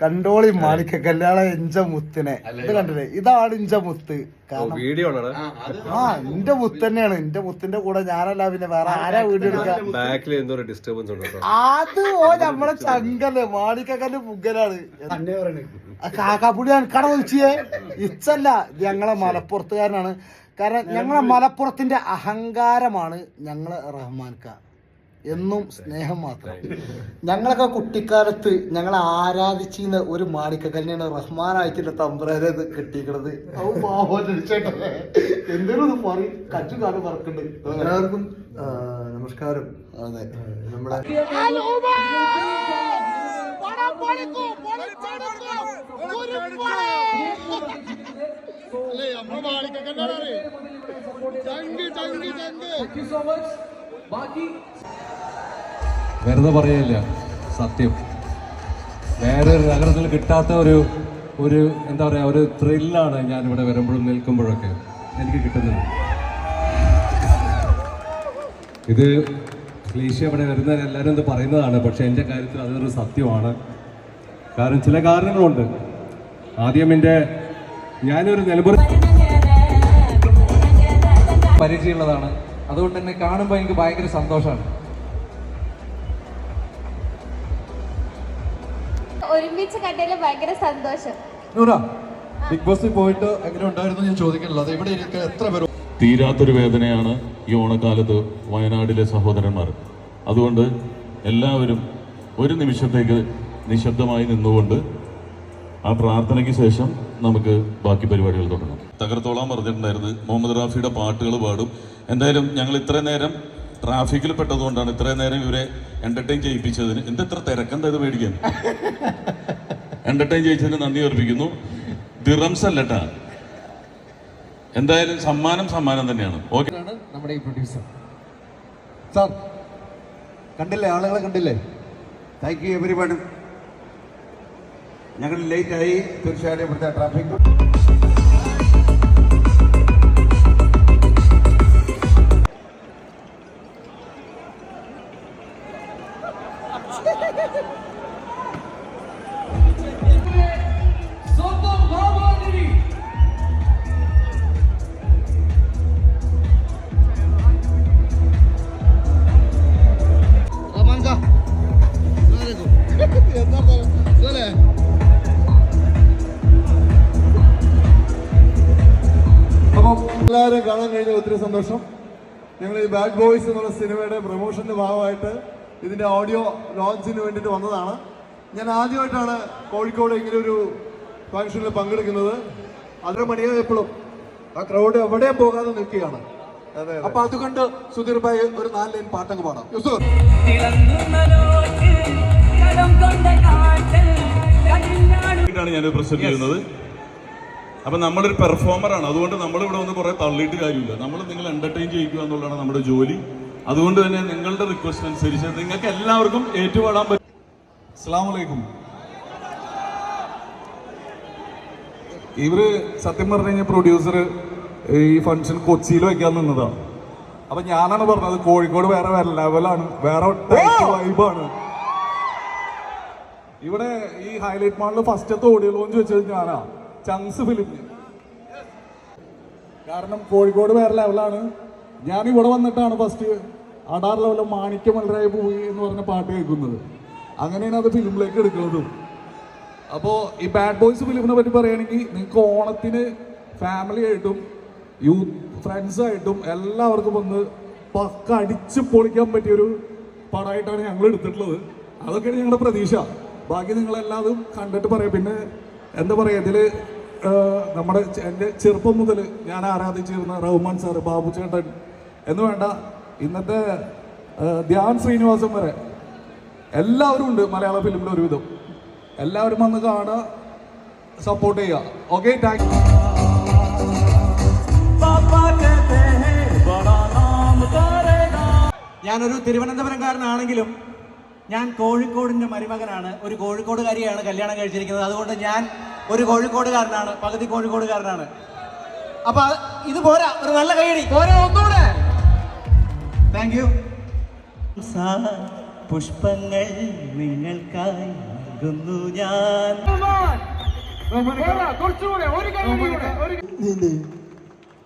കണ്ടോളി മാണിക്ക കല്യാണ ഇഞ്ച മുത്തിനെ. ഇത് കണ്ടില്ലേ? ഇതാണ് ഇഞ്ച മുത്ത്. കാരണം വീഡിയോ ആണോ ആ എന്റെ മുത്ത് തന്നെയാണ്. എന്റെ മുത്തിന്റെ കൂടെ ഞാനല്ല പിന്നെ വേറെ ആരാ വീഡിയോ എടുക്കാം? ബാക്കിൽ എന്തോ ഡിസ്റ്റർബൻസ് ഉണ്ട് അത് ഓ നമ്മളെ ചങ്കല്ലേ മാണിക്കൽ മുഗലാണ് കാക്കാപ്പുടിയാണ് കട വിളിച്ചേ ഇച്ചല്ല. ഇത് ഞങ്ങളെ മലപ്പുറത്തുകാരനാണ്. കാരണം ഞങ്ങളെ മലപ്പുറത്തിന്റെ അഹങ്കാരമാണ് ഞങ്ങളെ റഹ്മാൻക്ക എന്നും സ്നേഹം മാത്രം. ഞങ്ങളൊക്കെ കുട്ടിക്കാലത്ത് ഞങ്ങൾ ആരാധിച്ചിരുന്ന ഒരു മാണിക്കക്കല്ലിനാണ് റഹ്മാനായിട്ടില്ല തമ്പ്രാരെ ഇത് കിട്ടിക്കണത് എന്തെങ്കിലും ഒന്ന് പറയും കച്ചു കാലം പറക്കുന്നുണ്ട് എല്ലാവർക്കും നമസ്കാരം. അതെ. നമ്മുടെ വെറുതെ പറയില്ല സത്യം. വേറെ ഒരു നഗരത്തിൽ കിട്ടാത്ത ഒരു ഒരു എന്താ പറയുക ഒരു ത്രില്ലാണ് ഞാൻ ഇവിടെ വരുമ്പോഴും നിൽക്കുമ്പോഴൊക്കെ എനിക്ക് കിട്ടുന്നത്. ഇത് ക്ലീശ ഇവിടെ വരുന്ന എല്ലാവരും ഇത് പറയുന്നതാണ് പക്ഷെ എന്റെ കാര്യത്തിൽ അതൊരു സത്യമാണ്. കാരണം ചില കാരണങ്ങളുണ്ട്. ആദ്യം എന്റെ ഞാനൊരു നിലമ്പൂർ പരിചയമുള്ളതാണ്. അതുകൊണ്ട് തന്നെ കാണുമ്പോൾ എനിക്ക് ഭയങ്കര സന്തോഷമാണ്. ഒരുമിച്ച് കണ്ടതിൽ ഭയങ്കര സന്തോഷം. നൂറ ബിഗ് ബോസിൽ പോയിട്ട് എങ്ങനെ ഉണ്ടായിരുന്നു ഞാൻ ചോദിക്കണല്ലോ അത് ഇവിടെ ഇരിക്കാൻ എത്ര പേരും തീരാത്തൊരു വേദനയാണ് ഈ ഓണക്കാലത്ത് വയനാടിലെ സഹോദരന്മാർ. അതുകൊണ്ട് എല്ലാവരും ഒരു നിമിഷത്തേക്ക് നിശബ്ദമായി നിന്നുകൊണ്ട് ആ പ്രാർത്ഥനയ്ക്ക് ശേഷം നമുക്ക് ബാക്കി പരിപാടികൾ തുടങ്ങാം. തകർത്തോളാൻ പറഞ്ഞിട്ടുണ്ടായിരുന്നു. മുഹമ്മദ് റാഫിയുടെ പാട്ടുകൾ പാടും. എന്തായാലും ഞങ്ങൾ ഇത്രയും നേരം ട്രാഫിക്കിൽ പെട്ടതുകൊണ്ടാണ് ഇത്രയും നേരം ഇവരെ എന്റർടൈൻ ചെയ്യിപ്പിച്ചതിന്. എന്ത് ഇത്ര തിരക്കെന്താ ഇത് മേടിക്കാൻ എന്റർടൈൻ ചെയ്യിച്ചതിന് നന്ദി അർപ്പിക്കുന്നു. ദിറംസ് അല്ലട്ടാ. എന്തായാലും സമ്മാനം സമ്മാനം തന്നെയാണ്. ഓക്കെ നമ്മുടെ ഈ പ്രൊഡ്യൂസർ സാർ കണ്ടില്ലേ? ആളുകളെ കണ്ടില്ലേ? താങ്ക് യു എവരിബഡി ഞങ്ങൾ ലേറ്റായി തീർച്ചയായിട്ടും ഇവിടുത്തെ ട്രാഫിക് കാണാൻ കഴിഞ്ഞ ഒത്തിരി സന്തോഷം. ഞങ്ങൾ ഈ ബാഡ് ബോയ്സ് എന്നുള്ള സിനിമയുടെ പ്രൊമോഷന്റെ ഭാഗമായിട്ട് ഇതിന്റെ ഓഡിയോ ലോഞ്ചിന് വേണ്ടിയിട്ട് വന്നതാണ്. ഞാൻ ആദ്യമായിട്ടാണ് കോഴിക്കോട് ഇങ്ങനെ ഒരു ഫംഗ്ഷനിൽ പങ്കെടുക്കുന്നത്. അതൊരു മണിയായപ്പോഴും ആ ക്രൗഡ് എവിടെയും പോകാതെ നിൽക്കുകയാണ്. അപ്പൊ അതുകൊണ്ട് സുധീർ ഭായി ഒരു നാല് ലൈൻ പാട്ടങ്ങ് പാടാം. യൂസുഫ് ാണ് ഞാൻ പ്രസന്റ് ചെയ്യുന്നത്. അപ്പൊ നമ്മളൊരു പെർഫോമറാണ് അതുകൊണ്ട് നമ്മൾ ഇവിടെ വന്ന് കുറേ തള്ളിയിട്ട് കാര്യമില്ല. നമ്മൾ നിങ്ങൾ എന്റർടൈൻ ചെയ്യിക്കുക എന്നുള്ളതാണ് നമ്മുടെ ജോലി. അതുകൊണ്ട് തന്നെ നിങ്ങളുടെ റിക്വസ്റ്റ് അനുസരിച്ച് നിങ്ങൾക്ക് എല്ലാവർക്കും ഏറ്റുപാടാൻ പറ്റും. അസ്സാം വലൈക്കും ഇവർ സത്യം പറഞ്ഞു കഴിഞ്ഞാൽ പ്രൊഡ്യൂസർ ഈ ഫംഗ്ഷൻ കൊച്ചിയിൽ വെക്കാൻ നിന്നതാണ് അപ്പൊ ഞാനാണ് പറഞ്ഞത് കോഴിക്കോട് വേറെ വേറെ ലെവലാണ് വേറെ വൈബാണ് ഇവിടെ ഈ ഹൈലൈറ്റ് മാളിൽ ഫസ്റ്റത്തെ ഓഡിയോ ലോഞ്ച് വെച്ചത് ഞാനാ. ചങ്സ് ഫിലിമിന് കാരണം കോഴിക്കോട് വേറെ ലെവലാണ് ഞാൻ ഇവിടെ വന്നിട്ടാണ് ഫസ്റ്റ് അടാർ ലെവലിൽ മാണിക്യ മലരായ പോയി എന്ന് പറഞ്ഞ പാട്ട് കേൾക്കുന്നത്. അങ്ങനെയാണ് അത് ഫിലിമിലേക്ക് എടുക്കുന്നതും. അപ്പോൾ ഈ ബാഡ് ബോയ്സ് ഫിലിമിനെ പറ്റി പറയുകയാണെങ്കിൽ നിങ്ങൾക്ക് ഓണത്തിന് ഫാമിലി ആയിട്ടും യൂത്ത് ഫ്രണ്ട്സായിട്ടും എല്ലാവർക്കും വന്ന് പക്ക അടിച്ച് പൊളിക്കാൻ പറ്റിയൊരു പടമായിട്ടാണ് ഞങ്ങൾ എടുത്തിട്ടുള്ളത്. അതൊക്കെയാണ് ഞങ്ങളുടെ പ്രതീക്ഷ. ബാക്കി നിങ്ങളെല്ലാതും കണ്ടിട്ട് പറയാം. പിന്നെ എന്താ പറയുക ഇതിൽ നമ്മുടെ എന്റെ ചെറുപ്പം മുതൽ ഞാൻ ആരാധിച്ചിരുന്ന റഹ്മാൻ സാർ ബാബു ചേട്ടൻ എന്ന് വേണ്ട ഇന്നത്തെ ധ്യാൻ ശ്രീനിവാസൻ വരെ. എല്ലാവരും ഉണ്ട് മലയാള ഫിലിമിൽ ഒരുവിധം. എല്ലാവരും വന്ന് കാണുക സപ്പോർട്ട് ചെയ്യുക. ഓക്കെ താങ്ക് ഞാനൊരു തിരുവനന്തപുരംകാരനാണെങ്കിലും ഞാൻ കോഴിക്കോടിന്റെ മരുമകനാണ്. ഒരു കോഴിക്കോടുകാരിയാണ് കല്യാണം കഴിച്ചിരിക്കുന്നത്. അതുകൊണ്ട് ഞാൻ ഒരു കോഴിക്കോടുകാരനാണ് പകുതി കോഴിക്കോടുകാരനാണ്. അപ്പൊ ഇത് പോരാ ഒരു നല്ല കൈയടി. പോരാ ഒന്നുകൂടെ. താങ്ക് യു പുഷ്പങ്ങൾ നിങ്ങൾക്കായി നൽകുന്നു ഞാൻ.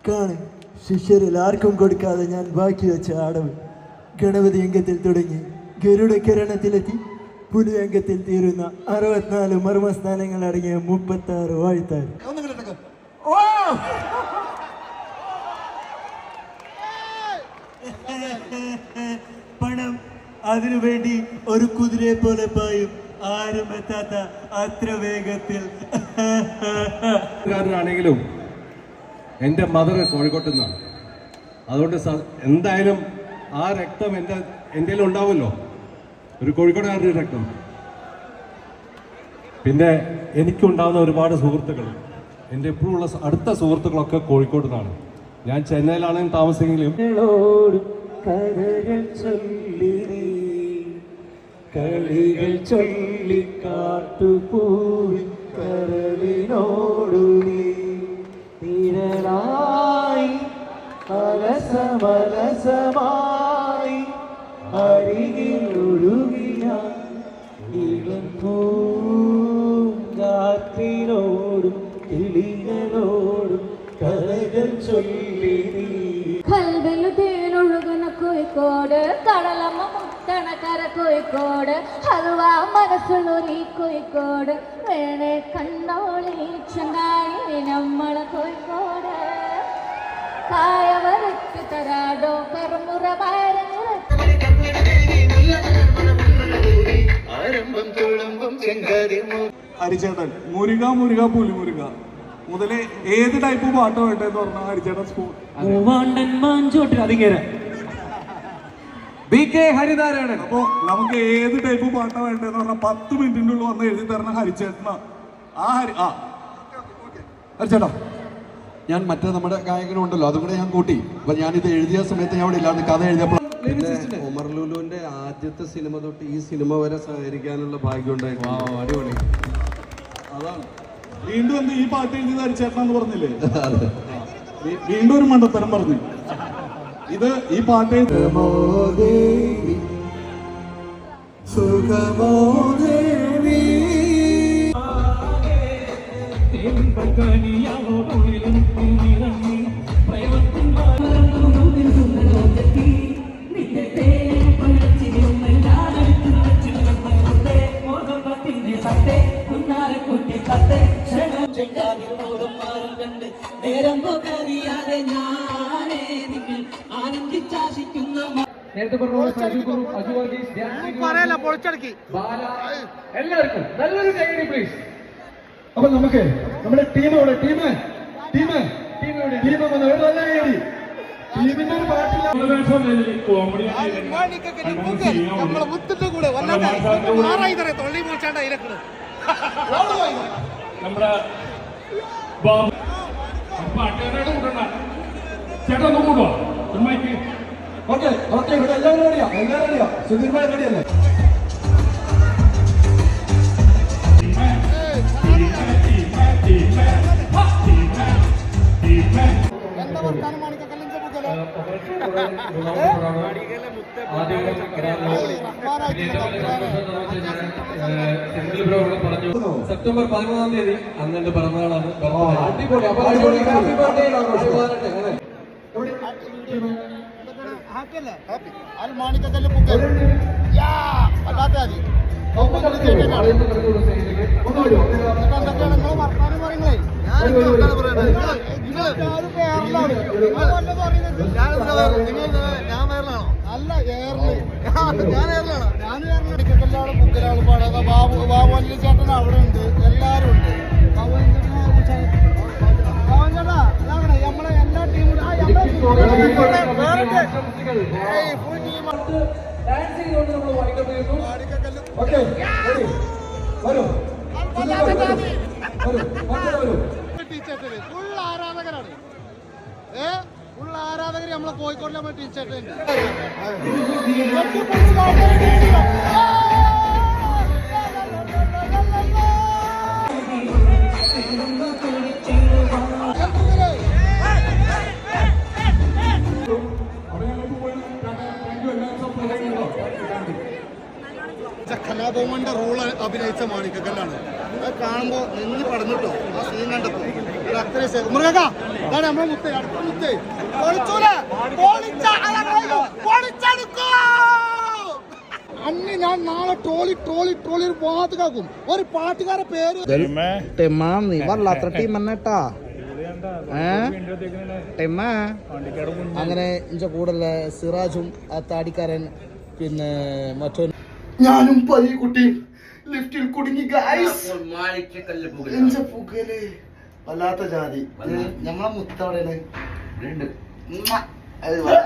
കാണ് ശിഷ്യരിൽ ആർക്കും കൊടുക്കാതെ ഞാൻ ബാക്കി വെച്ച അടവ് ഗണപതി അംഗത്തിൽ തുടങ്ങി ഗരുഡ കിരണത്തിലെത്തി പുലി അംഗത്തിൽ തീരുന്ന അറുപത്തിനാല് മർമ്മസ്ഥാനങ്ങൾ അടങ്ങിയ മുപ്പത്തി ആറ് വാഴ്ത്താൻ പണം അതിനു വേണ്ടി ഒരു കുതിരയെ പോലെ പായും. ആരും എത്താത്ത അത്ര വേഗത്തിൽ. ആണെങ്കിലും എന്റെ മദർ കോഴിക്കോട്ട് നിന്നാണ്. അതുകൊണ്ട് എന്തായാലും ആ രക്തം എന്റെ എന്റെ ഉണ്ടാവുമല്ലോ ഒരു കോഴിക്കോടുകാരുടെ രക്തം. പിന്നെ എനിക്കുണ്ടാകുന്ന ഒരുപാട് സുഹൃത്തുക്കൾ. എന്റെ ഇപ്പോഴുള്ള അടുത്ത സുഹൃത്തുക്കളൊക്കെ കോഴിക്കോട് നിന്നാണ് ഞാൻ കരകൾ ചൊല്ലി കളികൾ ചൊല്ലി കരളിനോടു നീ. നിഴലായി കരകൾ ചൊല്ലി നീ കൽവിലു തേനൊഴുകുന്ന കോഴിക്കോട് കടലമ്മ മുത്തണ കര കോഴിക്കോട് ഹലുവാ മനസ്സുള്ളൊരു കോഴിക്കോട്. വേണേ കണ്ണോളി ചങ്ങായി നമ്മളെ കോഴിക്കോട്. കായവരക്ക് തരാടോ കർമുറ ഹരിച്ചേട്ടൻ മുരുക മുരുക പുലി മുരുക ഏത് ടൈപ്പ് പാട്ടോ വേണ്ടെന്ന് പറഞ്ഞാൽ ഹരിചേട്ടൻ സ്കൂൾ മൂവാണ്ടൻ മാഞ്ചോട്ടിൽ അതിങ്ങേരെ ബി കെ ഹരിനാരായണൻ. അപ്പോ നമുക്ക് ഏത് ടൈപ്പ് പാട്ടാ വേണ്ടതെന്ന് പറഞ്ഞാൽ പത്ത് മിനിറ്റിന്റെ ഉള്ളിൽ വന്ന് എഴുതി തരണം ഹരിച്ചേട്ടനാ ആ ഹരി ആ. ഹരിച്ചേട്ടാ ഞാൻ മറ്റേ നമ്മുടെ ഗായകനുണ്ടല്ലോ അതും കൂടെ ഞാൻ കൂട്ടി. അപ്പൊ ഇത് എഴുതിയ സമയത്ത് ഞാൻ ഇവിടെ ഇല്ലാണ്ട് കഥ എഴുതിയപ്പോൾ ഒമർ ലുലുവിന്റെ ആദ്യത്തെ സിനിമ തൊട്ട് ഈ സിനിമ വരെ സഹകരിക്കാനുള്ള ഭാഗ്യം ഉണ്ടായിരുന്നു അടിപൊളി. അതാണ്. വീണ്ടും എന്ത് ഈ പാട്ട് എഴുതിയത് ഹരിച്ചേട്ടനാന്ന് പറഞ്ഞില്ലേ വീണ്ടും ഒരു മണ്ടത്തരം പറഞ്ഞു ഇത് ഈ പാട്ട് എഴുതി സുഖമോദേവി നേരത്തെ അജു വർഗീസ് ധ്യാൻ ശ്രീ പൊളിച്ചടക്കി. ബാല എല്ലാവർക്കും നല്ലൊരു കൈയടി പ്ലീസ് അപ്പൊ നമുക്ക് നമ്മുടെ ടീം ഇവിടെ ടീം ടീം ടീം വന്ന്. ഒരു നല്ല കൈയടി ടീമിന്റെ ഒരു പാട്ടില്ല. നമ്മളെ മുത്തിന്റെ കൂടെ വല്ലാതെ തൊള്ളി പോയിച്ചാണ്ട് അതിലൊക്കെ. നമ്മുടെ പാട്ടുകാരുടെ കൂടുവാ ഓക്കെ ഓക്കെ ഇവിടെ എല്ലാവരും റെഡിയാ എല്ലാവരും റെഡിയാ സുധീർ ഭായ് റെഡിയല്ലേ സെപ്റ്റംബർ പതിമൂന്നാം തീയതി അന്നെ പിറന്നാളാണ്. അടിപൊളി. അപ്പൊ അടിപൊളി ഹാപ്പി ബർത്ത്ഡേ ഹാപ്പി അല്ലേ ഹാപ്പി. അത് മാണിക്കല്ല് ബുക്ക് യാ അല്ലാത്ത മതി എന്തൊക്കെയാണ് നിങ്ങൾ വർത്താനം പറയുന്നേ അല്ല ഏറിൽ ഞാൻ ഏറിലാണോ ഞാൻ ഏറിൽ ടിക്കറ്റെല്ലാം ബുക്കിലാണ് പാടാതെ ബാബു ബാബു അല്ലി ചേട്ടൻ അവിടെ ഉണ്ട്. എല്ലാരും ഉണ്ട്. ബാബു പവൻ ചേട്ടാ ഇതാകണേ നമ്മളെ എല്ലാ ടീമും ഫുൾ ടീം ഡാൻസ് ചെയ്തുകൊണ്ട് നമ്മൾ വൈകിട്ട് ഓക്കെ റെഡി വരൂ വരൂ വരൂ. ടീച്ചേഴ്സിന് ഫുൾ ആരാധകരാണ്. ഏ? നമ്മളെ കോഴിക്കോടിലെ നമ്മൾ ടീച്ചേഴ്സുണ്ട് കലാഭവന്റെ റോൾ അഭിനയിച്ചു മാണിക്കക്കല്ലാണ്. അത് കാണുമ്പോൾ നിന്ന് പടന്നിട്ടോ ആ സീൻ കണ്ടപ്പോ. ഇത് അത്രയും മുത്തേ അടുത്ത മുത്തേ. പൊളിച്ചൂലേ? പൊളിച്ചെടുക്കൂ! അന്ന് ഞാൻ നാളെ ട്രോളി ട്രോളി ട്രോളി ഒരു ഒരു പാട്ടുകാരെ പേര് നീ വല്ലാത്ത ടീം കേട്ടാ ടെമ്മ അങ്ങനെ ഇഞ്ച കൂടെ സിറാജും ആ താടിക്കാരൻ പിന്നെ മറ്റോ ഞാനും പതി കുട്ടിയും ലിഫ്റ്റിൽ കുടുങ്ങി ഇഞ്ച പുകയിൽ വല്ലാത്ത ജാതി. ഞമ്മളെ വാ.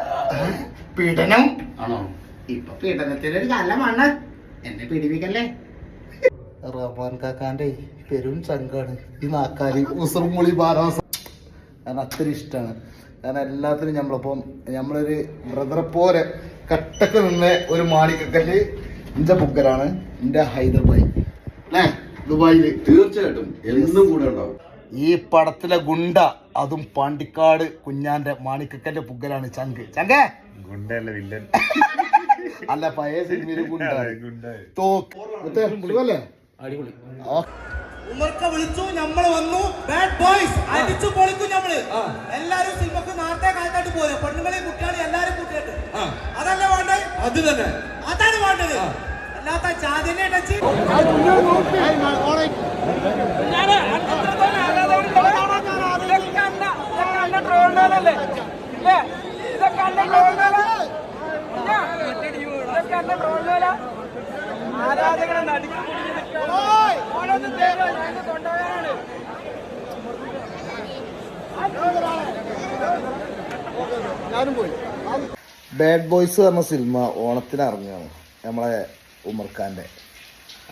പീഡനം. ആണോ? ഇപ്പൊ പീഡനത്തിന് ഒരു കാലമാണ് എന്നെ പീഡിപ്പിക്കല്ലേ? റഹ്മാൻ കാക്കാന്റെ പെരും ചങ്കാണ് ഈ നാക്കാലി ഉസർമുളി ബാരാസ. ഞാൻ അത്ര ഇഷ്ടമാണ് കാരണം എല്ലാത്തിനും നമ്മളിപ്പം നമ്മളൊരു ബ്രദറെ പോലെ കട്ടക്ക് നിന്ന് ഒരു മാണിക്കക്കല്ല് എന്റെ പൊക്കരാണ് എന്റെ ഹൈദർബായി. അല്ലേ ദുബായിൽ. തീർച്ചയായിട്ടും. എന്നും കൂടെ ഉണ്ടാവും. ഈ പടത്തിലെ ഗുണ്ട അതും പാണ്ടിക്കാട് കുഞ്ഞാന്റെ മാണിക്കക്കന്റെ പുഗ്ഗലാണ് ചങ്ക്. ചങ്കേ? അല്ല പഴയ സിനിമയിൽ ഗുണ്ട തോക്ക്. മുത്തേ, പുള്ളിയല്ലേ? ആ, ഉമ്മർക്ക വിളിച്ചു നമ്മൾ വന്നു. ബാഡ് ബോയ്സ് അടിച്ചു പൊളിക്കും നമ്മൾ എല്ലാരും സിനിമക്ക് നേരത്തെ കാലത്തായിട്ട് പോലെ പെണ്ണുങ്ങളെയും കുട്ടികളെ എല്ലാരും കൂട്ടിയിട്ട്. അതല്ലേ വേണ്ടേ? അത് തന്നെ. അതാണ് വേണ്ടത് അല്ലാത്ത ചാതിനെ ടച്ച്. ബാഡ് ബോയ്സ് പറഞ്ഞ സിനിമ ഓണത്തിന് ഇറങ്ങുകയാണ്. നമ്മളെ ഉമർഖാന്റെ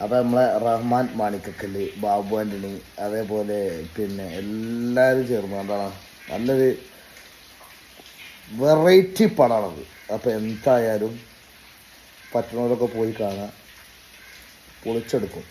അപ്പോൾ നമ്മളെ റഹ്മാൻ മാണിക്കക്കല്ല് ബാബു ആന്റണി അതേപോലെ പിന്നെ എല്ലാവരും ചേർന്ന് എന്താണ് നല്ലൊരു വെറൈറ്റി പടമാണത് അപ്പോൾ എന്തായാലും പറ്റുന്നവരൊക്കെ പോയി കാണാം. പൊളിച്ചെടുക്കും.